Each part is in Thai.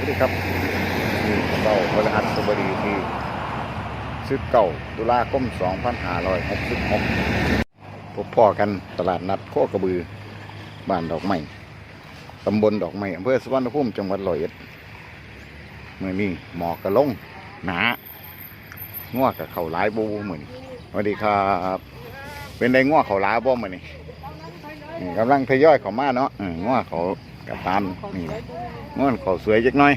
วัสดีครับนี่เก้าพฤหัสบดีที่สิบเก้าตุลาคมสองพันห้าร้อยหกสิบหกพบพ่อกันตลาดนัดโคกระบือบ้านดอกไม้ตำบลดอกไม้อำเภอสุวรรณภูมิจังหวัดร้อยเอ็ดเมื่อนี้หมอกกระลงหนาง่วกับเข่าหลายบูเหมือนสวัสดีครับ เป็นได้ง่วเข่าหลายบ่เหมือนนี่กำลังทยอยเขามาเนาะเออง่วเขา กับตามนี่แหละง่วเขาสวยจักหน่อย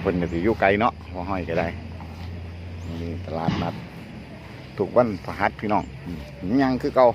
เพิ่นก็สิอยู่ไกลเนาะพอห้อยก็ได้นี่ตลาดนัดถูกวันพหัสพี่น้องอยังคือเก่า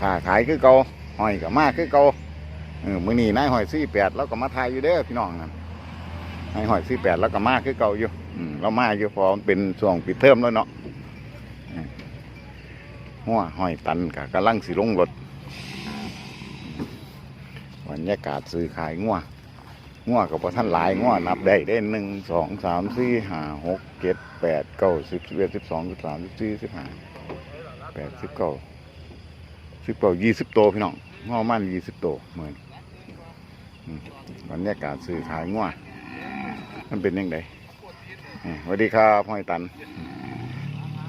ขาขายคือเก่าห้อยกับมากคือเก่าเออมื้อนี้นายห้อยสี่แปดแล้วก็มาทายอยู่เด้อพี่น้องนั่นให้หอยสี่แปดแล้วก็มากคือเก่าอยู่อืมเรามาอยู่พอมเป็นช่วงปิดเทอมแล้วเนาะหัวหอยตันกับกำลังสิลงรถ บรรยากาศซื้อขายงัวงัวกับพอท่านหลายงัวนับได้ได้หนึ่งสองสามสี่ห้าหกเจ็ดแปดเก้าสิบสิบเอ็ดสิบสองสิบสามสิบสี่สิบห้าแปดสิบเก้าสิบเก้ายี่สิบโตวพี่น้องงัวมันยี่สิบโตวเหมือนบรรยากาศซื้อขายงัวมันเป็นยังไงสวัสดีครับหอยตันอืม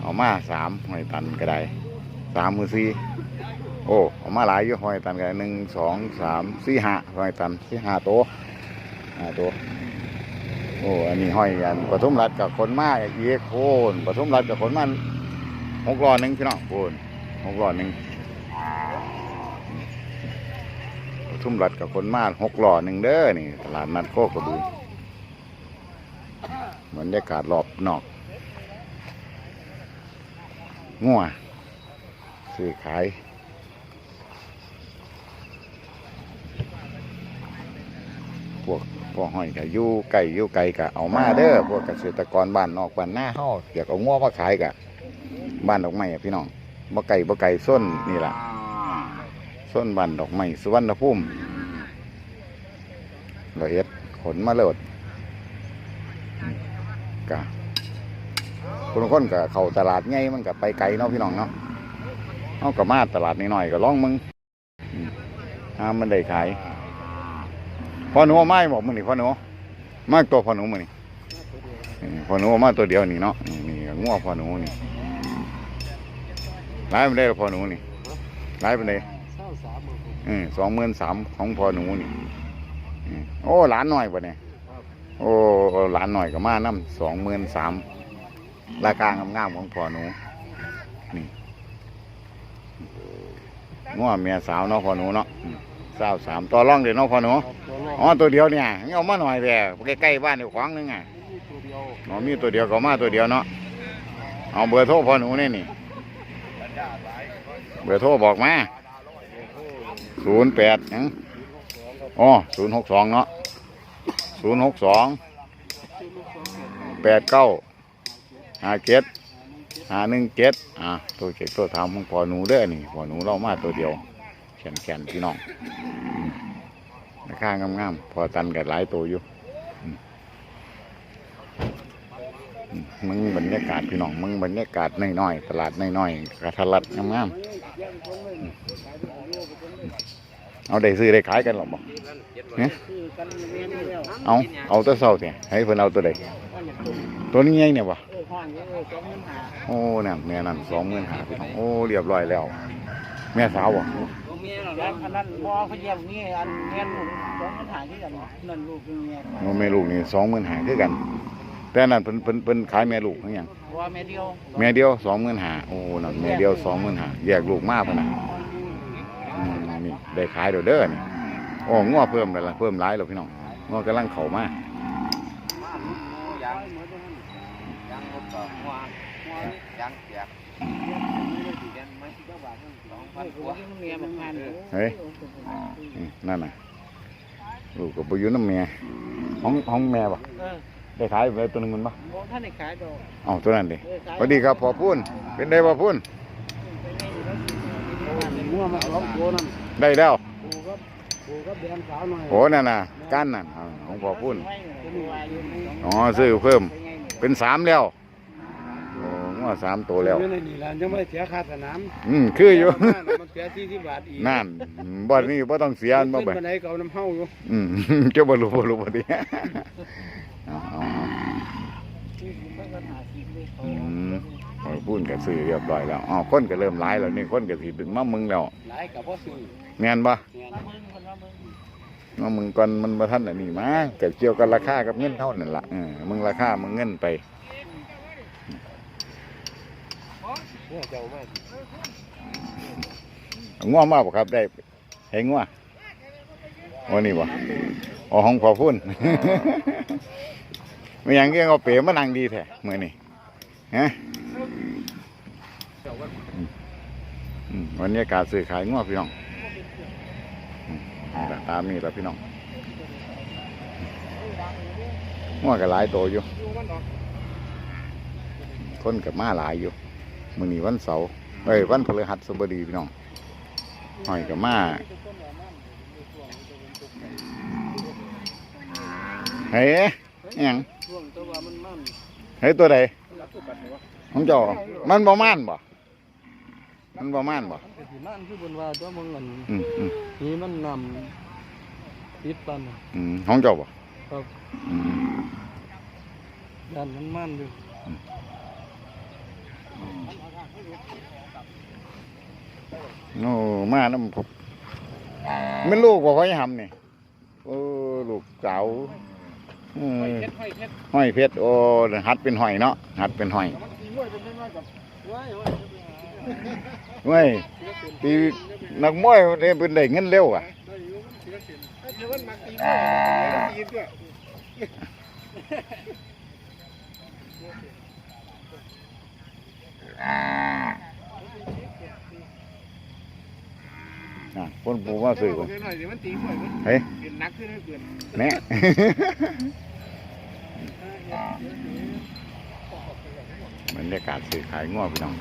เอามาสามหอยตันก็ได้สามมือสี่ โอ้เอามาหลายอยู่หอยตันก็ได้หนึ่งสองสามสี่ห้าหอยตันสี่ห้าตัวห้าตัวโอ้อันนี้หอยอันปทุมรัฐกับคนมาอีกโคนปทุมรัฐกับคนมาหกร้อยหนึ่งพี่น้องโคนหกร้อยหนึ่งปทุมรัฐกับคนมาหกร้อยหนึ่งเด้อนี่ตลาดนัดโคกระบือบรรยากาศรอบนอกงัวซื้อขาย พวกพวกห้อยกับยู่ไก่ยู่ไก่กะเอามาเด้อพวกเกษตรกรบ้านนอกบ้านหน้าเฮาอยากเอางัวมาขายกะบ้านดอกไม้อะพี่น้องบ่ไก่บ่ไก่ส้นนี่ล่ะส้นบ้านดอกไม้สุวรรณภูมิละเอียดขนมาเลิศกะคนละคนกับเข้าตลาดไงมันกับไปไกลเนาะพี่น้องเนาะเอากับมาตลาดนิดหน่อยก็ลองมึงอืมห้ามมันได้ขาย พ่อหนูไม้บอกมึงนี่พ่อหนูมากตัวพ่อหนูมึงนี่อืมพ่อหนูเอามาตัวเดียวนี่เนาะนี่งัวพ่อหนูนี่ร้ายไปได้พ่อหนูนี่ร้ายไปได้อืมสองหมื่นสามของพ่อหนูนี่โอ้หลานหน้อยปะเนี่ยโอ้หลานหน่อยก็มาน้ำสองหมื่นสามราคางามๆของพ่อหนูนี่ง้อเมียสาวเนาะพ่อหนูเนาะ สาวสามต่อร่องเดี๋ยวเนาะพ่อหนูอ๋อตัวเดียวเนี่ยเอามาหน่อยแต่ใกล้ๆบ้านอยู่ขวางนึงไงอ๋อมีตัวเดียวก็มาตัวเดียวเนาะเอาเบอร์โทรพ่อหนูนี่นี่เบอร์โทรบอกมาศูนย์แปดยังอ๋อศูนย์หกสองเนาะศูนย์หกสองแปดเก้าห้าเจ็ดห้าหนึ่งเจ็ดอะตัวเจ็ดตัวทำของพอหนูเด้อนี่พอหนูเรามาตัวเดียว แขนแขนๆพี่น้องอืมราคางามๆพอตันกับหลายตัวอยู่มึงบรรยากาศพี่น้องมึงบรรยากาศน้อยๆตลาดน้อยๆกระทัดรัดงามๆเอาได้ซื้อได้ขายกันหรอบ่เนี่ยเอาเอาตัวเศร้าเนี่ยให้เพิ่นเอาตัวใดตัวนี้ไงเนี่ยวะโอ้เนี่ยแม่นั่นสองหมื่นหาพี่น้องโอ้เรียบร้อยแล้ว แม่สาว บ่แล้วอันนั้นบ่เขาเยี่ยมนี่อันแม่นลูกสองปัญหาที่กันนั่นลูกเป็นแม่โอ้แม่ลูกนี่สองหมื่นหาคือกัน แต่นั่นเพิ่นเพิ่นเพิ่นขายแม่ลูกทั้งยังว่าแม่เดียวแม่เดียวสองหมื่นหาโอ้นั่นแม่เดียวสองหมื่นหาแยกลูกมาเพิ่นะอืมนี่ได้ขายเด้อเด้อนี่โอ้งัวเพิ่มแล้วล่ะเพิ่มหลายแล้วพี่น้องงัวกำลังเข้ามายังยังรถต่อหัวหัวยังเสียสอง พันกว่าเมียมันพันเฮ้ยอืมนั่นน่ะลูกก็บ่อยู่นำแม่ของของแม่บ่เออได้ขายไปตัวหนึงมันบ่บ่ท่านได้ขายดอกเอ๋อตัวนั้นดิสวัสดีครับพ่อพูนเป็นได้พ่อพูนงัวมาสองตัวนั่นได้แล้วปูกับปูกับแดงสาวหน่อยโอ้นั่นน่ะก้านนั่นเอาของพ่อพูนอ๋อซื้อเพิ่มเป็นสามแล้ว โอ้งัวว่าสามตัวแล้ว อยู่ในนี่ล่ะยังไม่ได้เสียค่าสนามอืมคืออยู่ มันเสียที่ที่บาทอีกนั่นบ่นี้บ่ต้องเสียอันบ่ขึ้นไปปานใดก็เอาน้ำเฮาอยู่อืม เจ้าบ่รู้บ่รู้บ่ดีเอาเอาเอาที่เพิ่นก็หาสิบเลยเขาอืมเอาพูดกับสื่อเรียบร้อยแล้วอ๋อคนก็เริ่มหลายแล้วนี่คนก็สิดึงมามึงแล้วหลายก็บ่ซื้อแม่นบ่เนี่ยมาเบิ่งคนมาเบิ่งมามึงก่อนมันบ่ทันอันนี้มาก็เกี่ยวกับราคากับเงินเท่านั่นล่ะเออมึงราคามึงเงินไป เนี่ยเจ้ามาง่วงมากบ่ครับได้เห็นง่วงวันนี้บ่อ๋อห้องพอพุ่นไม่ยังเกี่ยงเอาเป๋มานั่งดีแท้มือนี้ฮะวันนี้กาศซื้อขายง่วงพี่น้องอืมนี่ล่ะตามนี่ล่ะพี่น้องง่วงก็หลายโตอยู่ คนกับมาหลายอยู่ มื้อนี้วันเสาร์เอ้ยวันพฤหัสบดีพี่น้องหอยกับมาเฮ้ยอิหยังช่วงแต่ว่ามันมันเฮ้ยตัวใดรับตัวกันวะของเจ้ามันบ่ม่านบ่มันบ่ม่านบ่มันก็สิมันคือบนว่าตัวมึงอันอืมอืมนี่มันนำติดปันน่ะอืมของเจ้าบ่ครับอืม ยันมันมันอยู่ โอ้มาน้ำผมมันลูกบ่ค่อยหำนี่โอ้ลูกเก๋าอืมเฮ็ดให้เฮ็ดห้อยเพชรโอ้หัดเป็นห้อยเนาะหัดเป็นห้อยมันสิมวยเป็นเป็นว่ากับว้ายว้ายเว้ยตีนักมวยได้เป็นได้เงินเร็วอะได้อยู่มั นเสียเสียเดี๋ยวมันมาตีมวยมันตีด้วยอะคนปูมาซื้อเดี๋ยวหน่อยเดี๋ยวมันตีมวยมันเฮ้ยเป็นนักขึ้นให้เกินแหน่บรรยากาศซื้อขายง้อพี่น้อง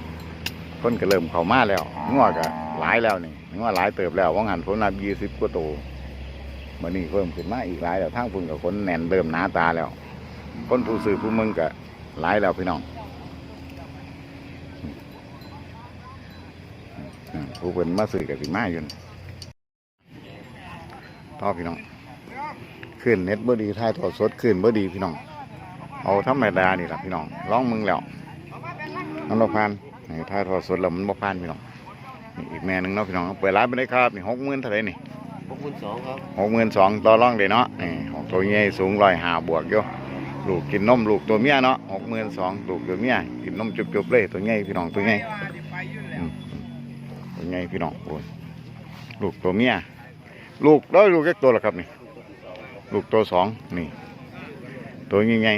คนก็เริ่มเข้ามาแล้วง้อก็หลายแล้วนี่ง้อหลายเติบแล้วว่างหันผมนับยี่สิบกว่าตัวมันนี่เพิ่มขึ้นมาอีกหลายแล้วทางพุ่นกับคนแน่นเริ่มหนาตาแล้ว คนผู้ซื้อผู้มึงก็หลายแล้วพี่น้องอืม ผู้เพิ่นมาซื้อกับสิมาอยู่นั่นต่อพี่น้องขึ้นเน็ตบ่ดีถ่ายทอดสดขึ้นบ่ดีพี่น้อง เอาธรรมดานี่ล่ะพี่น้องลองมึงแล้วมันบ่ผ่านนี่ถ่ายทอดสดแล้วมันบ่ผ่านพี่น้องนี่อีกแม่หนึงเนาะพี่น้องเปิดร้านไปได้ครับนี่หกหมื่นเท่าไหร่นี่พวกคุณสองครับหกหมื่นสองต่อรองเลยเนาะนี่ของตัวใหญ่สูงร้อยห้าบวกอยู่ลูกกินนมลูกตัวเมียเนาะหกหมื่นสองลูกตัวเมียกินนมจุบๆเลยตัวใหญ่พี่น้องตัวใหญ่อืม ตัวใหญ่พี่น้องโอ้ยลูกตัวเมียลูกแล้วลูกแค่ตัวละครับนี่ ลูกตัวสองนี่ ตัวใหญ่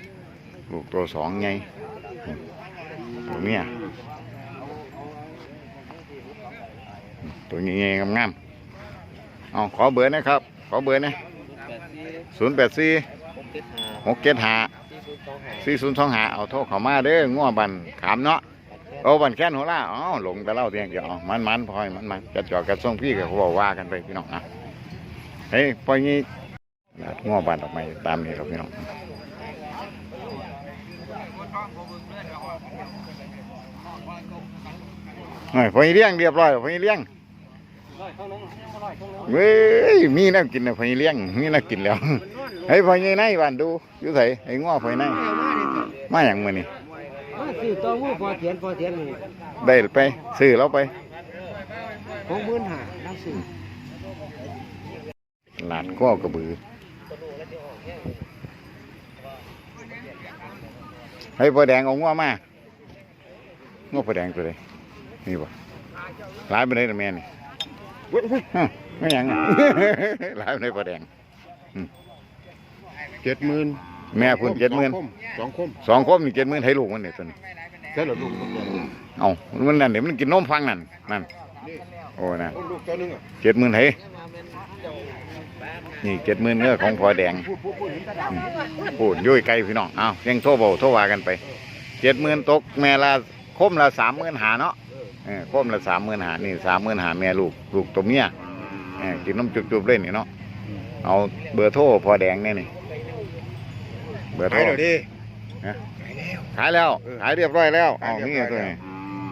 ๆลูกตัวสองใหญ่อืมตัวเมียตัวใหญ่ๆงามๆเอาขอเบอร์นะครับ ขอเบอร์นะศูนย์แปดสี่หกเจ็ดห้าหกเจ็ดห้าสี่ศูนย์สองห้าเอาโทรเขามาเด้อง้อบันขามเนาะ เอาบันแค้นหัวล่าอ๋อหลงแต่เล่าเตียงเดียวอ๋อมันมันพลอยมันมันกระจอกกระส่งพี่กับเขาบอกว่ากันไปพี่น้องนะเฮ้ยพองี้ง้อบันออกมาตามนี้ครับพี่น้องเฮ้ยพองี้เลี้ยงเรียบร้อยพองี้เลี้ยงเว้ยมีน้ำกินนะพองี้เลี้ยงมีน้ำกินแล้วเฮ้ยพอยี่ในบ้านดูยู่ไสไอ้ง้อพอยี่ในมาอย่างมือนี่ มาสี่ตัวงูพอเทียนพอเทียนนี่ได้ไปซื้อแล้วไปหกหมื่นห้าน้ำสี่หลานก็กระบือ ให้พอแดงเอาง้อมาง้อพอแดงตัวใดนี่บ่หลายไปได้แต่แม่นี่ไม่ยังหลายไปได้พอแดงเจ็ดหมื่น แม่พุ่นเจ็ดหมื่นสองคมสองคมนี่เจ็ดหมื่นให้ลูกมันเนี่ยตัวนี้ใช่หรอลูกคนเดียวเอามันนั่นเดี๋ยวมันกินนมฟังนั่นนั่นโอ้นะลูกตัวนึงอะเจ็ดหมื่นให้นี่เจ็ดหมื่นเนื้อของพอแดงพูดพูดพูดเห็นตาดำพูดยุ่ยไกลพี่น้องเอายังโทรเบาโทรว่ากันไปเจ็ดหมื่นตกแม่ละคมละสามหมื่นหาเนาะเออคมละสามหมื่นหานี่สามหมื่นหาแม่ลูกลูกตัวเมียเออกินนมจุบๆเล่นนี่เนาะเอาเบอร์โทรพอแดงเนี่ยนี่เบอร์โทรขายเดี๋ยวดิฮะขายแล้วขขายแล้วเออขายเรียบร้อยแล้วเอาขายมีเรียบร้ตัวอยนี้แล้ว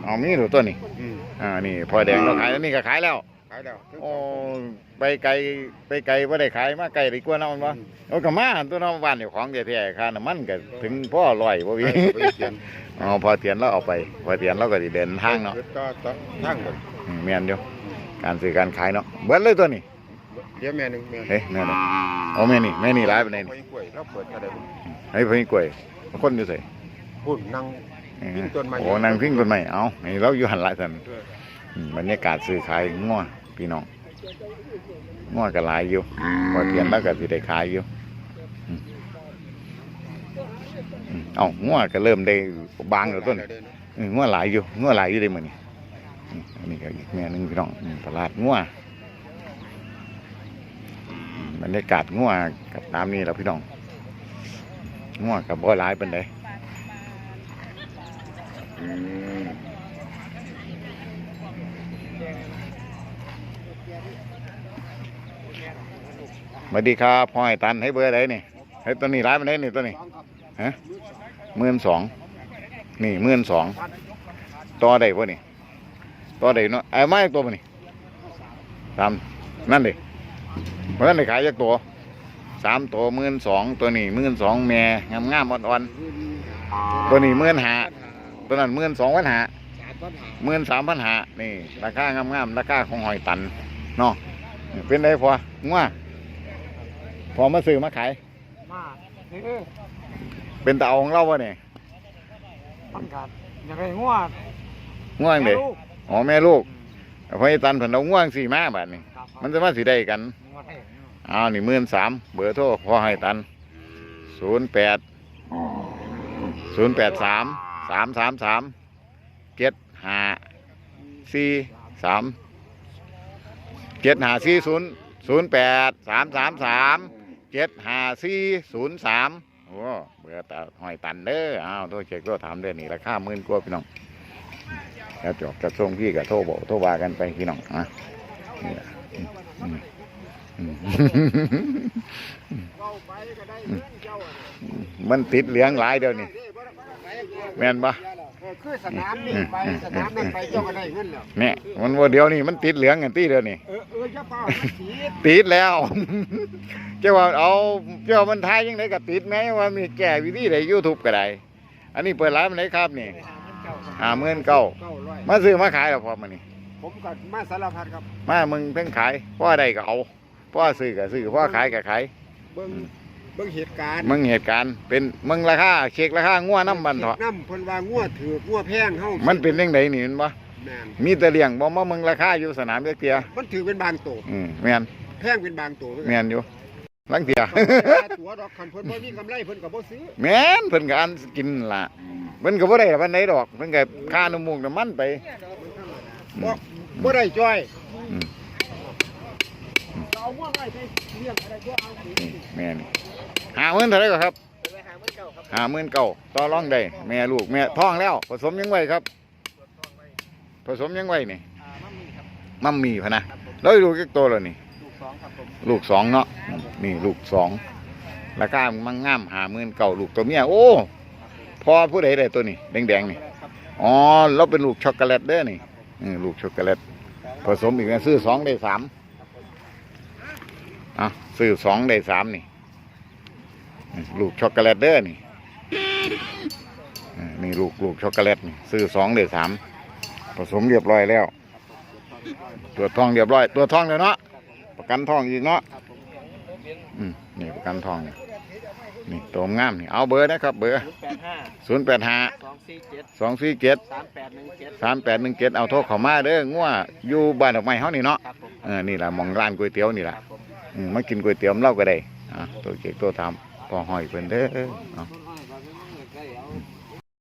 เอามีหรือตัวนี้อืมอ่านี่พอแดงเราขายแล้วนี่ก็ขายแล้วขายแล้วถึงโอ้ไปไกลไปไกลว่าได้ขายมาไกลดีกว่าเนาะมันบ่โอ้ก็มาตัวเน้องบ้านอยู่ของแท้ๆค่าน้ำมันก็ถึงพ่อลอยบ่ไปวี ไปเขียนอ๋อพอเตียนเราเอาไป พอเตียนเราก็สิเดินทางเนาะก็ต้องทางหมดอืมแม่นอยู่การซื้อการขายเนาะเบิดเลยตัวนี้ เดี๋ยวแม่หนึงแม่เฮ้ยแม่นี่เอาแม่นี่แม่นี่หลายปานใดนี่ไว้กล้วยเราเปิดกระไดบุญเฮ้ยพี่กล้วยคนอยู่ไสพุ่นนั่งพิงต้นไม้โอ้นางพิงต้นไม้เอานี่เราอยู่หันหลายซั่นอืมบรรยากาศซื้อขายงัวพี่น้องงัวก็หลายอยู่พอเตียนแล้วก็สิได้ขายอยู่อืมอืมเอ้างัวก็เริ่มได้บางแล้วต้นเอองัวหลายอยู่งัวหลายอยู่ได้มื้อนี้อืมอันนี้ก็อีกแม่หนึงพี่น้องอืมตลาดงัวอืม บรรยากาศงัวกับตามนี้แล้วพี่น้องงัวกับบ่หลายเปานใดอืมสวัสดีครับพ่อไอ้ตันให้เบอร์ใดนี่ให้ตัวนี้ร้ายปานใดนี่ตัวนี้ฮะหมื่นสองนี่หมื่นสองต่อได้ป่ะนี่ต่อได้เนาะไอ้ไม้ตัวปะนี่สามนั่นดิ เพราะนั่นได้ขายจากตัวสามตัวหมื่นสองตัวนี้หมื่นสองแม่งามงามๆอ่อนๆตัวนี้หมื่นหาตัวนั้นหมื่นสองพันหาหมื่นสามพันหานี่ ราคางามๆราคาของหอยตันเนาะเป็นได้พองัวพอมาซื้อมาขายมานี่เป็นตาเอาของเราวะเนี่ยปันกัดยังไงง่วงง่วงเด็ลูกอ๋อแม่ลูกพอไอ้ตันเพิ่นเอาง่วงสี่มาบาดนี้ครับมันจะมาสิได้กัน อ้าวนี่หมื่นสามเบอร์โทรพอให้ตันศูนย์แปดศูนย์แปดสามสามสามสามเจ็ดห้าสี่สามเจ็ดห้าสี่ศูนย์ศูนย์แปดสามสามสามเจ็ดห้าสี่ศูนย์สามโอ้เบอร์ตาหอยตันเด้ออ้าวโทรเช็คโทรถามเด้อนี่ราคาหมื่นกว่าพี่น้องแล้วจบจะส่งพี่กับโทรบอกโทรว่ากันไปพี่น้องอะนี่ล่ะอืมอืมอืมเข้าไปก็ได้เงินเจ้าอะ มันติดเหลืองหลายเดี๋ยวนี้แม่นปะเออคือสนามนี่ไปสนามนั่นไปเจ้าก็ได้เงินแล้วเนี่ยมันว่าเดี๋ยวนี้มันติดเหลืองกันตีเดี๋ยวนี้เออเออจะเปล่าสีติดแล้วเจ้าว่าเอาเจ้ามันทายยังไงก็ติดไหมว่ามีแก่วิธีในยูทูบก็ได้อันนี้เปิดร้านมันไหนครับนี่หาเมื่นเก้าเก้าร้อยมาซื้อมาขายแล้วพอมันนี่ผมก็มาสารพัดครับ มามึงเพิ่งขายพ่อใดก็เอา พ่อซื้อก็ซื้อพ่อขายก็ขายเบิ่งเบิ่งเหตุการณ์มึงเหตุการณ์เป็นมึงราคาเช็คราคางัวน้ำมันเถอะน้ำเพิ่นว่างัวถือกงัวแพงเฮามันเป็นยังไงนี่เห็นปะแม่นมีแต่เลี้ยงบ่มามึงราคาอยู่สนามเล็กเตียมันถือเป็นบางตัวอืมแม่นแพงเป็นบางตัวแม่นอยู่ลังเตีย ตัวดอกคันเพิ่นบ่มีกำไรเพิ่นก็บ่ซื้อแม่นเพิ่นก็อันกินล่ะเพิ่นก็บ่ได้ปานใดดอกเพิ่นก็ค่าน้ำมูกน้ำมันไป บ่บ่ได้จ้อยอืม เอางัวไว้ไปเลี้ยงอะไรตัวเอาสินี่แม่นหาหมื่นเท่าไหรก็ครับไปหามันเก่าครับหาหมื่นเก้าต่อรองได้แม่ลูกแม่ท้องแล้ว ผสมยังไว้ครับผสมยังไว้นี่อ่ามัมีครับมัมมี่พะนะครับผมแล้วลูกกี่ตัวแล้วนี่ ลูกสองครับผมลูกสองเนาะนี่ลูกสองราคามันงามหาหมื่นเก้าลูกตัวเมียโอ้พอผู้ใดได้ตัวนี้แดงๆนี่ครับอ๋อเราเป็นลูกช็อกโกแลตเด้อนี่อืมลูกช็อกโกแลตผสมอีกนะซื้อสองได้สาม อะซื้อสองได้สามนี่อืมลูกช็อกโกแลตเด้อนี่อ่านี่ลูกลูกช็อกโกแลตนี่ซื้อสองได้สามผสมเรียบร้อยแล้ว ตัวจทองเรียบร้อย ตัวจทองเลยเนาะประกันทองอีกเนาะอืมนี่ประกันทองนี่นี่ตัวงามนี่เอาเบอร์นะครับเบอร์085ศูนย์แปดห้า247สองสี่เจ็ด3817สามแปดหนึ่งเจ็ดเอาโทรเข้ามาเด้องัวอยู่บ้านดอกไม้เฮานี่เนาะครับผมเออนี่ล่ะหมองร้านก๋วยเตี๋ยวนี่คล่ะรับผ มอืมมากินก๋วยเตี๋ยวเราก็ได้อะตัวเจ๊กตัวทำพอหอยเพิ่นเด้อเอามัน